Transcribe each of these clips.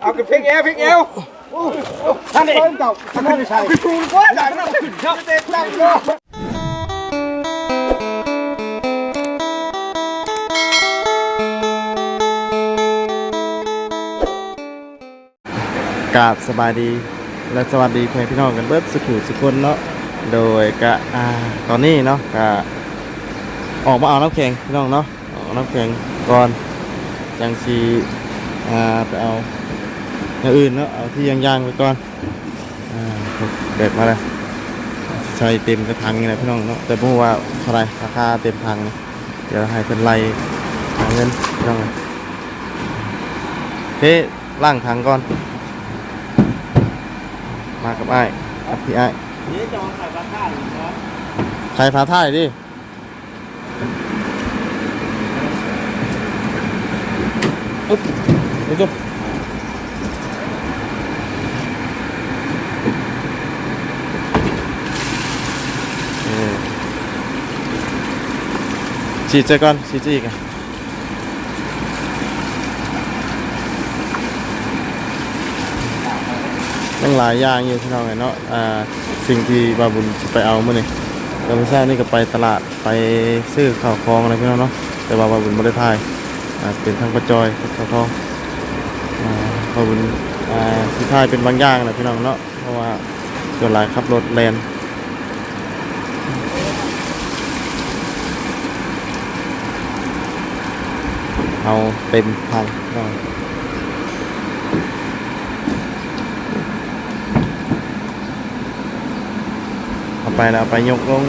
เอากระเพงเอวเพงเอวท่านเองเก่าท่านไม่ใช่คือคุณว่าจากนั้นขึ้นครับเด็ดตั้งโลกราบสบายดีและสวัสดีเพื่อนพี่น้องกันเบิดสุขุสุขคนเนาะโดยกะอ่าตอนนี้เนาะกะออกมาเอาน้ำแข็งพี่น้องเนาะเอาน้ำแข็งก่อนจังสีอ่าไปเอา อย่างอื่นเนาะเอาที่ย่างๆไปก่อนอ่าเด็ดมาเลยใส่เต็มกระถางนี่แหละพี่น้องเนาะแต่พูดว่าเท่าไรราคาเต็มถังเดี๋ยวให้เป็นไรหาเงินพี่น้องเลยเฮ้ล่างถังก่อน มากับไอ้กับพี่ไอ้ยนี่จองขายราคาหรือครับใครพาท่ายดิอึ๊บนี่จุ๊บ ฉีดเจก่อนฉีดเจอีกอะตั้งหลายอย่างอยู่ที่เราไงเนาะอ่าสิ่งที่บาบุญไปเอาเมื่อนี่เราไม่ทราบนี่ก็ไปตลาดไปซื้อข้าวของอะไรพี่น้องเนาะแต่ว่าบาบุญไม่ได้ทายอ่าเป็นทั้งประจอยข้าวของอ่าบาบุญอ่าสิทายเป็นบางอย่างนะพี่น้องเนาะเพราะว่าส่วนหลายขับรถแลน เอาเต็มพันาะเอาไปแล้วไปยกลง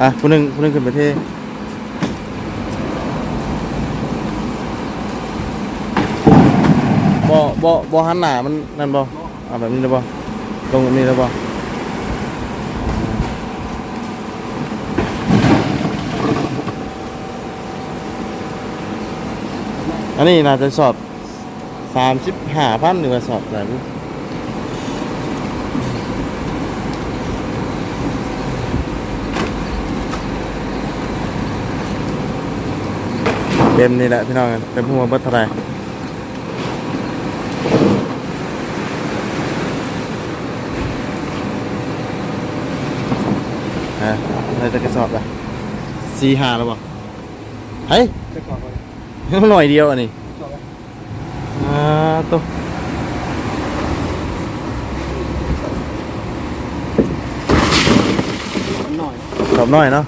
อะผู้หนึ่งผู้หนึ่งขึ้นไปเทบ่บ่บ่หันหน้ามันนั่นบ่เอาแบบนี้ได้บ่ลงแบบนี้ได้บ่ อันนี้น่าจะสอบสามสิบห้าพันหรือว่าสอบอะไรเต็มนี่แหละพี่น้องเต็มหัวเบิดเท่าไหรฮะอะไรจะกระสอบล่ะสี่ห้าแล้วบ่เฮ้ยจะขอก่อน หน่อยเดียวอันนี้อ่าตัวหน่อยสอบน้อยเนาะ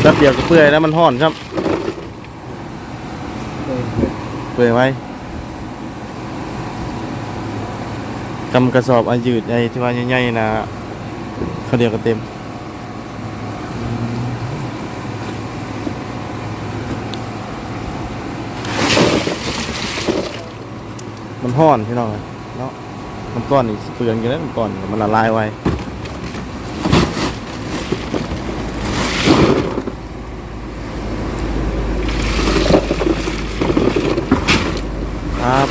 แป๊บเดียวก็เปื่อยแล้วมันห่อนครับ เปื่อยไว้ กำกระสอบอันยืดไอ้ที่ว่าใหญ่ๆนะเขาเดียวก็เต็มมันห่อนพี่น้องเนาะมันก้อนนี่เปลือนกันแล้วมันก้อนมันละลายไวครับ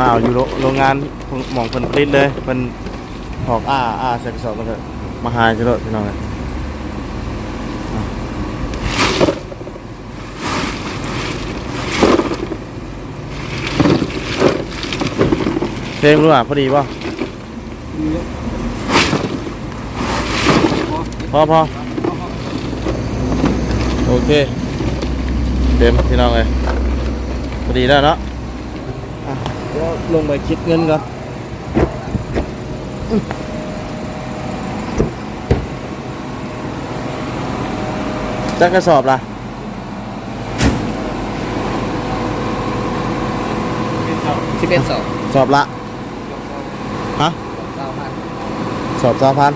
มาเอาอยู่โรโรงงานหมองเพิ่นผลิตเลยเพิ่นหอกอ้าอ้าใส่กระสอบมันก็มาหายจะโดดพี่น้องเลยเพลงรู้อะพอดีป่ะพอพอโอเค เต็มพี่น้องเลยพอดีแล้วเนาะ เดี๋ยวลงไปคิดเงินก่อนจะกระสอบล่ะสิบเอ็ดสองสอบละฮะเก้าพันสอบสามพัน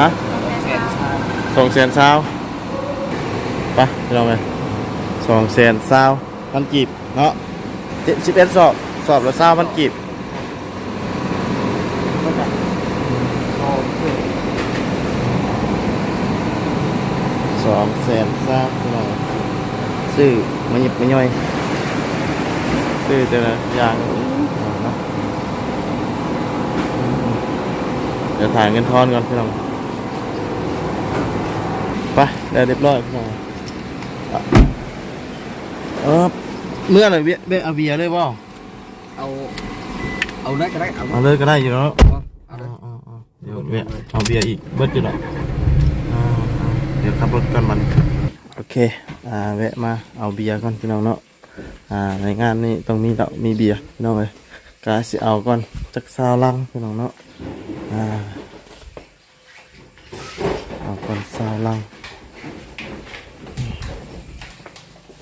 อ่าฮะ สองแสนเศร้าไปพี่น้องเลยสองแสนเศร้าพันกีบเนาะสิบเอ็ดสอบ สอบละเศร้าพันกีบสองแสนสามพี่น้องซื้อมาหยิบมาย่อยซื้อแต่ละอย่างเดี๋ยวถ่ายเงินทอนก่อนพี่น้อง ไปได้เรียบร้อยพี่น้องอะเออเมื่อไหร่เบี้ยเบี้ยเอาเบียร์เลยบ่เอา เอาได้ก็ได้ เอาเอาเลยก็ได้อยู่แล้วเอาเลยเอาเอาเดี๋ยวเบียร์เอาเบียร์อีกเบิดอยู่หรอกอ่าเดี๋ยวขับรถกันมันโอเคอ่าแวะมาเอาเบียร์ก่อนพี่น้องเนาะอ่าในงานนี้ต้องมีเหล้ามีเบียร์พี่น้องเลยกาสิเอาก่อนจักซาวลังพี่น้องเนาะอ่าเอาก่อนซาวลัง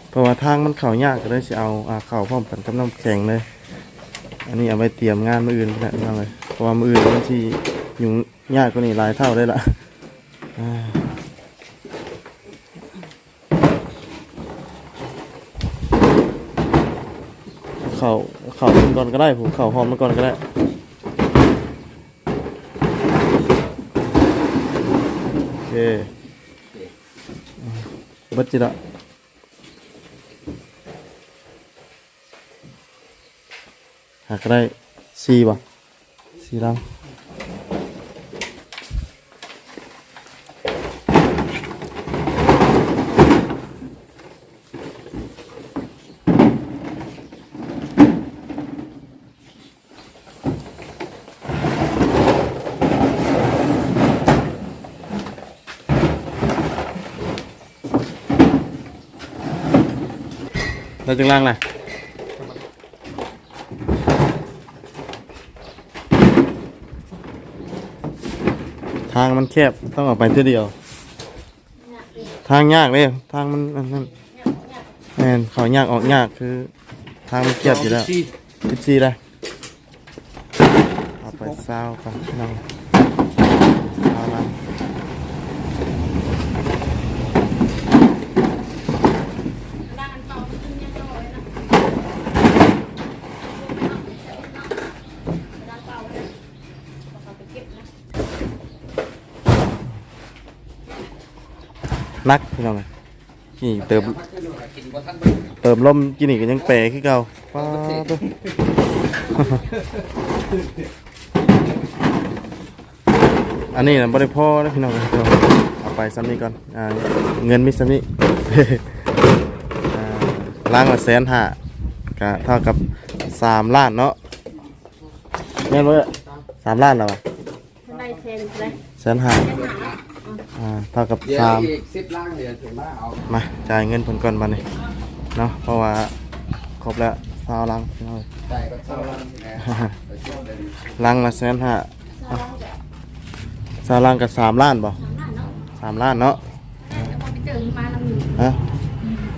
เพราะว่าทาง มันเข่ายากก็เลยสิเอาอ่าเข่าพร้อมกันกับน้ำแข็งเลย อันนี้เอาไปเตรียมงานมืออื่นพี่น้องเลยเพราะว่ามืออื่นมันที่ยุ่งยากกว่านี้หลายเท่าได้ละอ่าเข่าเข่ามันก่อนก็ได้ผมเข่าหอมมันก่อนก็ได้โอเคบัดจิละ หากได้สี่บ่สี่ลังเราจึงล่างนะางมันแคบต้องออกไปเท่าเดียว ทางยากเลยทางมันอันนั่นแมนเขายากออกยากคือ ทางมันเกียบอยู่แล้วสี่สิบสี่เลยเอาไปซาวกันน้องซาวลัง นักพี่น้องเอ้ยนี่เติมกินบ่ทันเติมลมกินอีกก็ยังแปรขึ้นเก่าป้าดอันนี้นะบริพ่อนะพี่น้องนะพี่น้องเอาไปซ้ำนี้ก่อนอ่าเงินมิซ้ำนี้อ่าล้างละแสนห้าก็เท่ากับสามล้านเนาะแม่นบ่เอ้ยสามล้านแล้วอะได้เซนเลยแสนห้าอ่าเท่ากับเดี๋ยวสามอีกสิบล่างเดี๋ยวถึงมาเอามาจ่ายเงินผลก่อนมาเนี่ยเนาะเพราะว่าครบแล้วสาวลังพี่น้องใจก็เท่าล่างนะไปเที่ยวเลยลังละแสนห้าสาวลังกับสามล้านบ่สามล้านเนาะแล้วพอไปเจอมาแล้วมีฮะ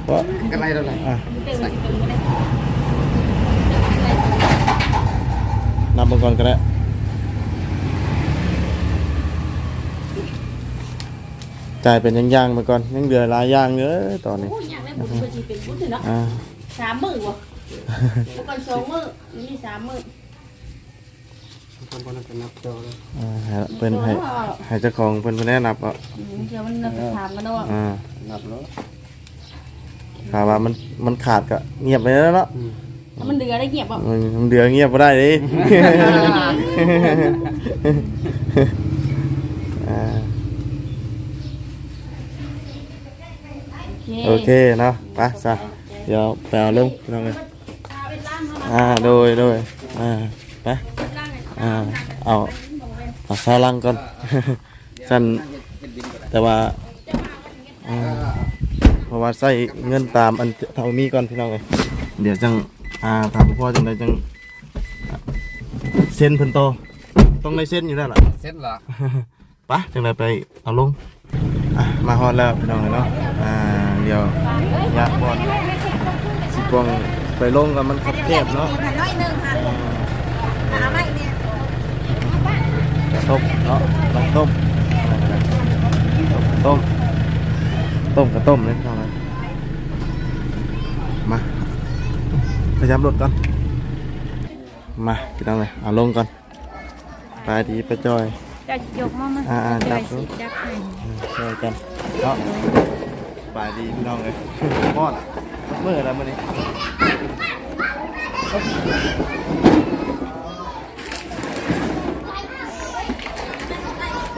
เพราะกันไรเท่าไหร่อะเจอเจอไม่ได้นับมันก่อนก็ได้ จ่ายเป็นอย่างๆมาก่อนยังเหลือหลายอย่างเยอะตอนนี้โอ้ยอยากได้บุญเพื่อที่เป็นบุญถึงเนาะอ่าสามหมื่นวะเมื่อก่อนสองหมื่นมีสามหมื่นทำคนนั้นเป็นนักเที่ยวเลยอ่าให้เพิ่นให้ให้เจ้าของเพิ่นเพิ่นแนะนำอะเดี๋ยวมันถามกันว่าอ่านับแล้วถามว่ามันมันขาดก็เงียบไปแล้วเนาะมันเดือได้เงียบอะมันมันเดือเงียบไ่ได้ดิ อ่า โอโอเคเคเนาะไปซะเดี๋ยวไปเอาลงพี่น้องเลยเป็นร่างเขาอ่าโดยโดยอ่าไปเป็นร่างเนี่ยอ่าเอาเอาซาลังก่อน สั้นแต่ว่าอ่าเพราะว่าใส่เงินตามอันเท่ามีก่อนพี่น้องเลยเดี๋ยวจังอ่าถามพ่อจังไดจังอะเส้นเพิ่นโตต้องในเส้นอยู่แล้วล่ะเสร็จละปะจังไดไปเอาลงอะมาฮอดแล้วพี่น้องเลยเนาะอ่าเดี๋ยวอยากบอลสิกวงไปลงกับมันคับแคบเนาะน้อยหนึ่งค่ะหาไม่เนี่ยต้มเนาะต้องต้มต้ม ต้มกับต้มเลยพี่น้องเลยมาพยายามลดก่อนมาพี่น้องเลยเอาลงก่อนไปดีไปจอยจะยกมามาอ่าๆจับสิจับให้ช่วยกันเนาะ บายดีพี่น้องเลยมอดเมื่อไรมื่อนี้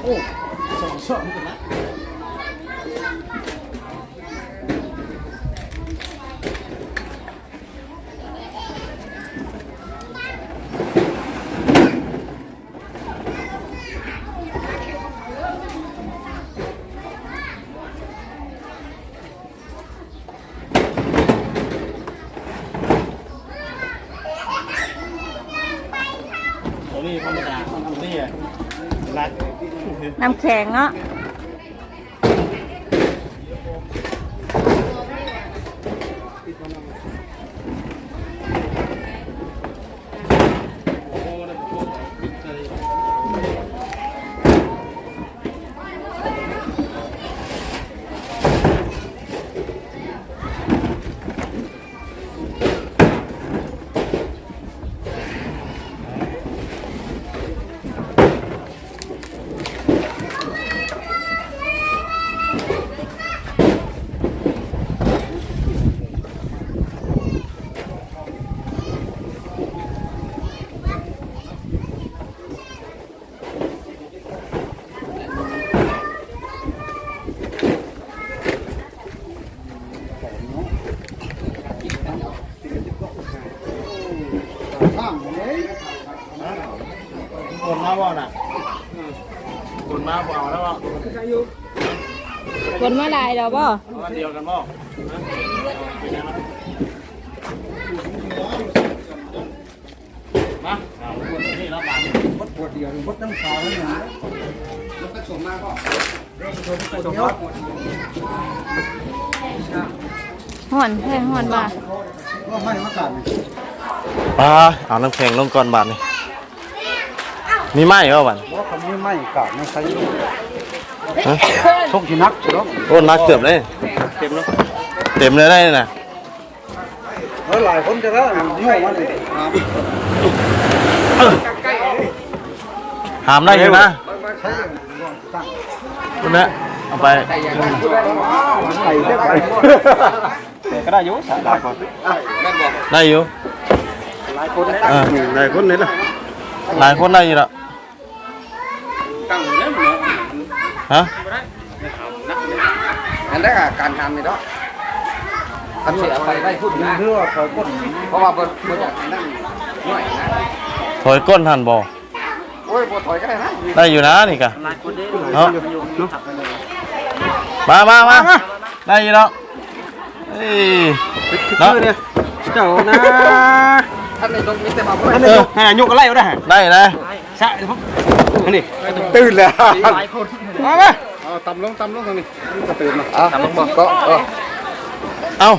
โอ้สองช่องกันนะ ตัวนี้ธรรมดาตัวนี้อะรัก น้ำแข็งเนาะ บ่น่ะคนมาบ่เอาแล้วบ่คนมาได้แล้วบ่เอาอันเดียวกันบ่มาเอาคนนี้แล้วบังปวดเดียวปวดตั้งขาเลยนะรถกระสุนมาก็ห่อนแห้งห่อนบ่าก็ให้มากัดอ่าเอาน้ำแข็งลงก่อนบาดนี่ มีไหมบ่บัดว่าคำนี้ไม่กัดไม่ใช่ฮะทุกที่นักใช่ไหมโอ้นักเกือบเลยเต็มแล้วเต็มเลยได้น่ะแล้วหลายคนจะได้ยุ่งมันเลยหามได้อยู่นะใช่ตั้งคุณนะเอาไปไข่ได้ไปแต่ก็ได้ยุ่งสาได้ก่อนได้อยู่หลายคนได้เออหลายคนเลยนะหลายคนได้อยู่แล้ว ฮะอันนั้นการทำนี่เนาะทำเสียไปได้พูดนะเพื่อเขาก้นเพราะว่าเพิ่นเพิ่นนั่งหน่อยนะถอยก้นทันบ่โอ้ยบ่ถอยก็ได้นะได้อยู่นะนี่กะเนาะมามามาได้อยู่แล้วเอ้ยเนาะเจ้านะท่านในตรงนี้แต่มาบ่ได้เออให้อายุก็ไล่อยู่ได้ได้นะใช่ปุ๊บนี่ตื่นแล้ว มามาเอาตำลงตำลงตรงนี้ก็ตื่นมาตำลงบ่ก็เออเอา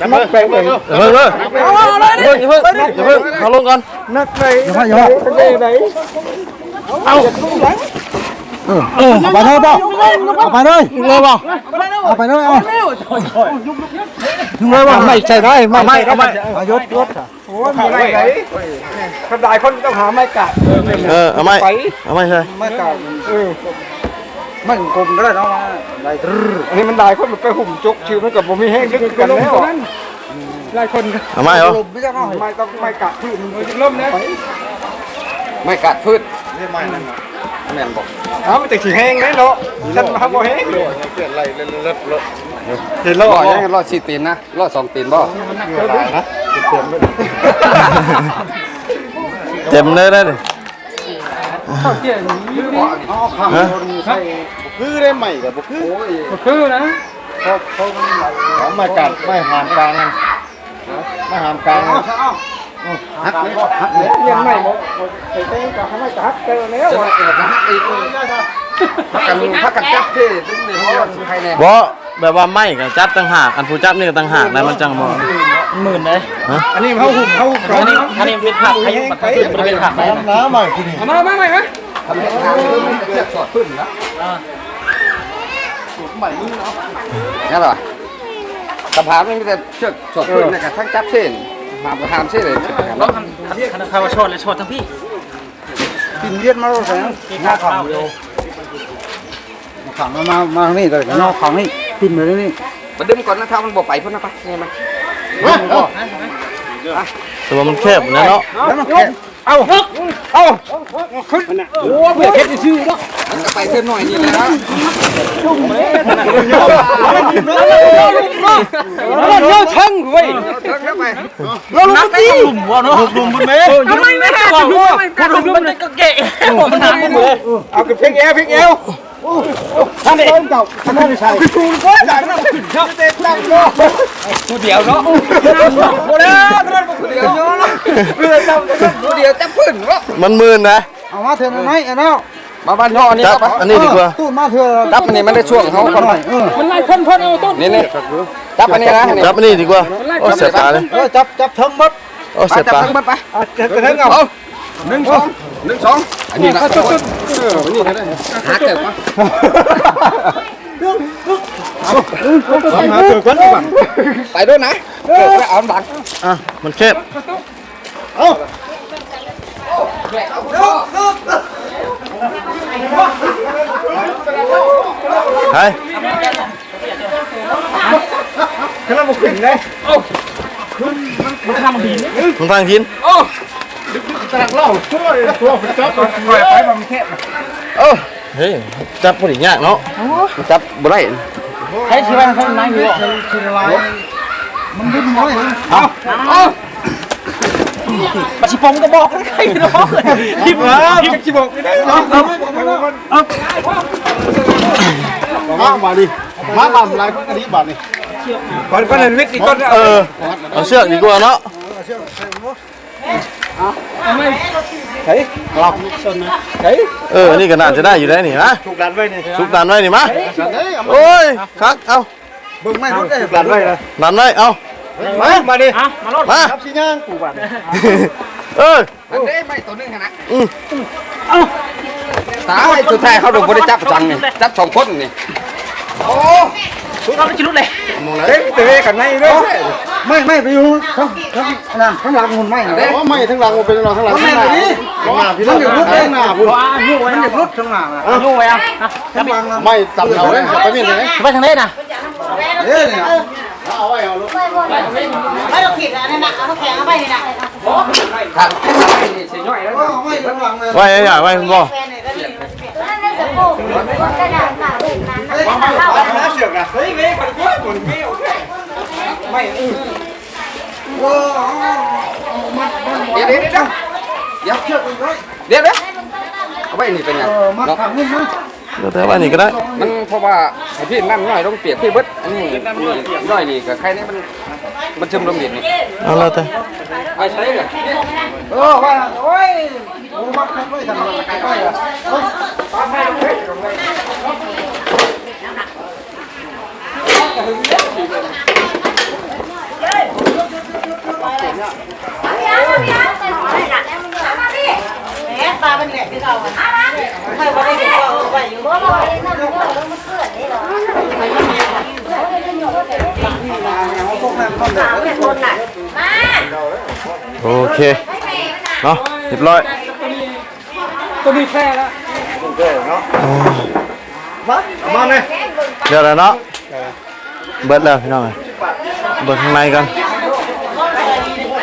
จะมาแปลงเลยเดี๋ยวเพิ่งเพิ่งเพิ่งเพิ่งเดี๋ยวเพิ่งเขาลงก่อนนักไปอย่าอย่าไหนเอาเออ เอาไปเลยป่ะเอาไปเลยเลยบ่เอาไปเลยเอาถึงเลยป่ะไม่ใช่ได้ไม่ไม่ไม่เอายศยศโอ้ยไม่ไหนทำลายคนต้องหาไม้กัดเออเอาไม่เอาไม่ใช่ไม่กัดเออมันกลมก็ได้เนาะได้อันนี้มันได้คนไปหุ่มจกชื่อมันกับผมมีแห้งลึกกันแล้วหลายคนเอาไม่เหรอไม่ใช่ไม่ไม่ต้องไม่กัดพืชมันจะล่มนะไม่กัดพืชนี่ไม่นั่น แม่นบอกอ้าวมันจะขี้แห้งไหมเนาะฉันมาบ่แห้งเกิดอะไรเลิศเลิศเลิศเห็นแล้วบ่ยังรอดสี่ตีนนะรอดสองตีนบ่เต็มเลยได้ดิฮะคือได้ใหม่กับบ่คือคือนะเขาเขาเขาไม่กัดไม่หามกลางกันไม่หามกลาง ฮักเลยฮักเลยเรียนใหม่บ่ไปเต้นกับไม่กัดเจอแล้วฮักอีกพักกันพักกันจับที่ตึ้งนี่เพราะว่าใครแน่บ่แบบว่าไม่กับจับต่างหากอันผู้จับนี่ก็ต่างหากนะมันจังบ่หมื่นเลยฮะอันนี้เขาหุ่มเขาอันนี้อันนี้เป็นผักอายุปัจจุบันเป็นผักอะไรนะน้ำใหม่กินมามาใหม่ไหมทำให้ทางมันเกิดสดขึ้นนะสูตรใหม่มึงเนาะนี่หรอสะพานมันมีแต่เชือกสดขึ้นนะครับทั้งจับเส้น หามกระหามเส้นเลยต้องทำคณะคาวชดและชดทั้งพี่กินเลียดมาแล้วแสงหน้าขังเดียวขังมามามานี่เลยนอกขังนี่ปิ่นมาเลยนี่มาดึงก่อนนะถ้ามันบ่ไปพุ่นนะไปนี่มาแต่ว่ามันแคบนะเนาะแล้วมันแค่ เอาเอาขึ้นโอ้เบื่อเฮ็ดชื่อแล้วมันก็ไปเท่าหน่อยนี่แหละเยอะทั้งเว้ยเทิงแล้วไปเราลุกดีหลุมวะเนาะหลุมบนเมฆทำไมไม่หาจุดมันมันก็เกะมันหาหมดเลยเอากับเพลงเอวเพลงเอว ท่านเองเก่าท่านไม่ใช่คุณก็จ่ายน้ำขึ้นครับเต็มตั้งโลผู้เดียวเนาะโอ้แล้วท่านเดียวเนาะเพื่อจำผู้เดียวจับพื้นเนาะมันมืนนะเอามาเถอะน้อยไอ้เนาะมาบ้านย่อนี่จับอันนี้ดีกว่าตู้มาเถอะจับอันนี้มันได้ช่วงเขาก่อนเออมันไล่พ่นพ่นเอาต้นนี่นี่จับอันนี้นะจับอันนี้ดีกว่าโอ้เสียตาเลยจับจับทั้งหมดโอ้เสียตาทั้งหมันไปจะกระทั่งเอาเอา หนึ่งสองหนึ่งสองอันนี้นะหาเกิดมามาเถอะกันก่อนไปด้วยนะเกิดไปเอาดังอะมันแคบไปขึ้นแล้วบุกขึ้นเลยมึงทางหิน เล่าช่วยตัวจับไปไปมันแค่เฮ้ยจับพอดียากเนาะจับบ่ได้ใช้ชีวิตเขาไหนอยู่ชิ้นลายมันดิ้นน้อยเอาเอาปัจจุบันก็บอกใครเนาะทิพย์ทิพย์ที่บอกไม่ได้เอาเอาเอาเอามาดิมาบำลายพวกนี้บาดนี่ก่อนก่อนเล่นวิทย์อีกก่อนเออเอาเชือกดีกว่าเนาะ เฮ้ยหลับเฮ้ยเออ นี่ก็น่าจะได้อยู่ได้นี่นะถูกดันไว้นี่สุกดันไว้นี่มะโอ้ยคักเอาเบิ่งไม่รู้ได้ถูกดันไว้นะดันไว้เอามา มาดิอะมาลดมาครับสิย่างกูบาดเอออันนี้ไม่ตัวนึงนะอืมตายสุดท้ายเขาโดนบ่ได้จับจังนี่จับสองคนนี่โอ้ เราไม่ชิลุดเลยเฮ้ยเตะกันในด้วยไม่ไม่ไปอยู่ข้างข้างนั่นข้างหลังหุ่นไม่นะอ๋อไม่ทั้งหลังมันเป็นเราทั้งหลังข้างหน้าข้างหน้าพี่ต้องรุดข้างหน้าพุ่นว้ายู่ไว้มันอยากรุดข้างหน้าเอายู่ไว้อะข้างหลังไม่ตับเราเลยไปเมียนเลยไปทางนี้นะเฮ้ยเนี่ยไม่ต้องผิดนะนั่นนะเอาแข็งเอาไปนี่นะทางนี่สิย่อยแล้วไม่ข้างหลังเลยไว้อย่าไว้คุณพ่อแฟนเนี่ยก็นี่นั่นสปูกระดาษค่ะเห็นนั้นนะเล่าน้าเสือกอะเฮ้ยเว้ยคนเว้ยคนเว้ยไม่อือว้าเดี๋ยวเดี๋ยวเดี๋ยวเดี๋ยวเชือกมันไว้เดี๋ยวเดี๋ยวเอาไว้นี่เป็นยังเออมาทางนี้นะเดี๋ยวแต่ไว้นี่ก็ได้มันเพราะว่าไอ้พี่น้ำน้อยต้องเปียกพี่เบิดอันนี้น้อยนี่กับใครนี่มันมันซึมลงดินนี่เอาแล้วแต่ไปใช้เลยเออว่าโอ้ยโอ้มาคัดไว้ทางหลังใกล้ๆอะแหมปลาเป็นแหลกที่เราอะไม่ว่าได้เห็นก็เอาไว้อยู่ โอเค เนาะเรียบร้อยตัวนี้แค่แล้วมาเลยเดี๋ยวแล้วเนาะ เบิดแล้วพี่น้องเอ้ยเบิดข้างในกัน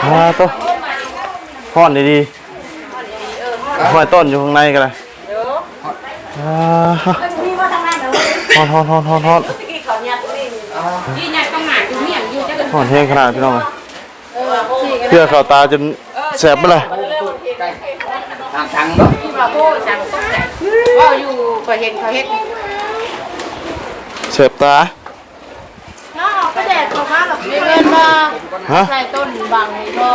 อ่าตัวห้อนดีๆห้อยต้นอยู่ข้างในกันเลยอ่าฮ้อนฮ้อนฮ้อนฮ้อนฮ้อนฮ้อนแห้งขนาดพี่น้องเอ้ยเพื่อเข้าตาจนแสบไปเลยทางทางเนาะว่าอยู่ก็เห็นเขาเห็นแสบตา น้าก็แดดเขามาแบบเงินมาฮะใส่ต้นบางนี่พอ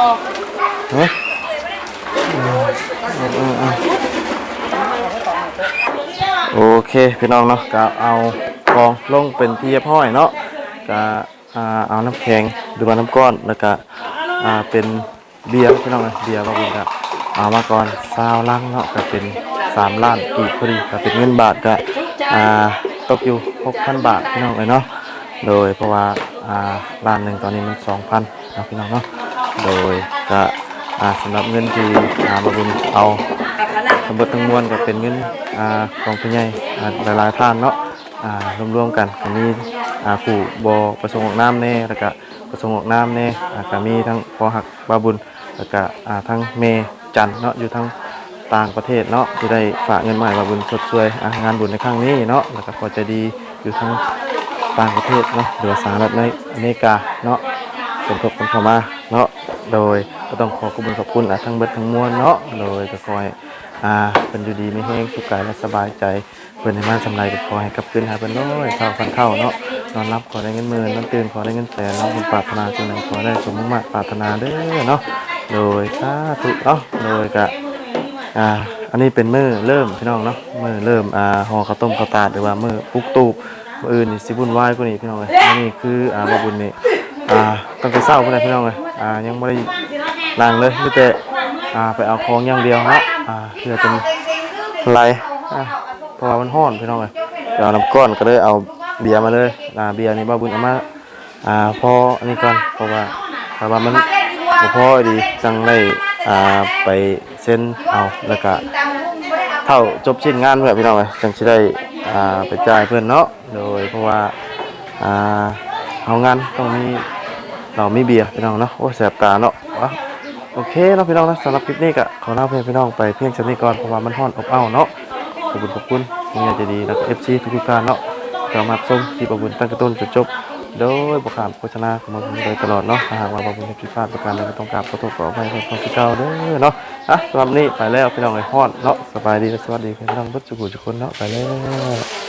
ฮะโอเคพี่น้องเนาะก็เอากองลงเป็นที่เรียบร้อยเนาะก็อ่าเอาน้ำแข็งหรือว่าน้ำก้อนแล้วก็อ่าเป็นเบียร์พี่น้องเลยเบียร์ว่าเป็นครับเอามาก่อนซาวลังเนาะก็เป็นสามล้านกีบพอดีก็เป็นเงินบาทก็อ่าตกอยู่6,000บาทพี่น้องเลยเนาะ โดยเพราะว่าอ่าล้านหนึ่งตอนนี้มัน2,000เนาะพี่น้องเนาะโดยก็อ่าสำหรับเงินที่อ่ามาบุญเอาทั้งหมดทั้งมวลก็เป็นเงินอ่าของผู้ใหญ่อ่าหลายๆท่านเนาะอ่ารวมๆกันก็มีอ่าผู้บ่ประสงค์ออกนามแน่แล้วก็ประสงค์ออกนามแน่อ่าก็มีทั้งพอหักบาบุญแล้วก็อ่าทั้งเมจันเนาะอยู่ทั้งต่างประเทศเนาะที่ได้ฝากเงินมาให้บาบุญสดช่วยอ่างานบุญในครั้งนี้เนาะแล้วก็พอจะดีอยู่ทั้ง ต่างประเทศเนาะหรือว่าสหรัฐในอเมริกาเนาะสมทบกันเข้ามาเนาะโดยก็ต้องขอขอบคุณขอบคุณอะทั้งเบิดทั้งมวลเนาะโดยก็ขอให้อ่าเป็นอยู่ดีไม่แห้งสุขกายและสบายใจเพิ่นให้มาสำไรก็ขอให้กลับคืนหาเพิ่นน้อยเท่าพันเท่าเนาะนอนรับขอได้เงินหมื่นนอนตื่นขอได้เงินแสนนาะคุณปรารถนาสิ่งใดขอได้สมมุ่งมั่นปรารถนาเด้อเนาะโดยสาธุเนาะโดยก็อ่าอันนี้เป็นมื้อเริ่มพี่น้องเนาะมื้อเริ่มอ่าห่อข้าวต้มข้าวตาดหรือว่ามื้อปุกตูบ ออื่นนี่สิบุญไหวายกว่านี้พี่น้องเอ้ยอันนี้คืออ่าบ่บุญนี่อ่าตั้งแต่เช้าพุ่นน่ะพี่น้องเอ้ยอ่ายังบ่ได้ล้างเลยมีแต่อ่าไปเอาของอย่างเดียวเนาะอ่าเพื่อเป็นไรอ่าเพราะว่ามันร้อนพี่น้องเอ้ยเดี๋ยวเอาน้ำก้อนก็เลยเอาเบียร์มาเลยอ่าเบียร์นี่บ่าบุญเอามาอ่าพออันนี้ก่อนเพราะว่าเพราะว่ามันบ่พอดีจังไดอ่าไปเซ็นเอาแล้วก็เท่าจบชิ้นงานเพื่อพี่น้องเอ้ยจังสิได้ อ่าไปจ่ายเพื่อนเนาะโดยเพราะว่าอ่าเอางานต้องมีเรามีเบียร์พี่น้องเนาะโอ้แสบตาเนาะวะโอเคเนาะพี่น้องนะสำหรับคลิปนี้ก็ขอลาเพื่อนพี่น้องไปเพียงชนี้ก่อนเพราะว่ามันฮ้อนอบอ้าวเนาะขอบคุณขอบคุณมีอะไรดีแล้วก็เอฟซีทุกๆการเนาะสามารถชมที่ประบุญตั้งแต่ต้นจนจบ โดยบทขามโฆษณาของมันโดยตลอดเนาะถ้าหากว่าประบุญผิดพลาดประการใดก็ต้องกราบขอโทษขออภัยในความที่เก่าเด้อเนาะอะสำหรับนี้ไปแล้วพี่น้องเลยฮอดเนาะสบายดีและสวัสดีพี่น้องทุกทุกคนเนาะไปแล้ว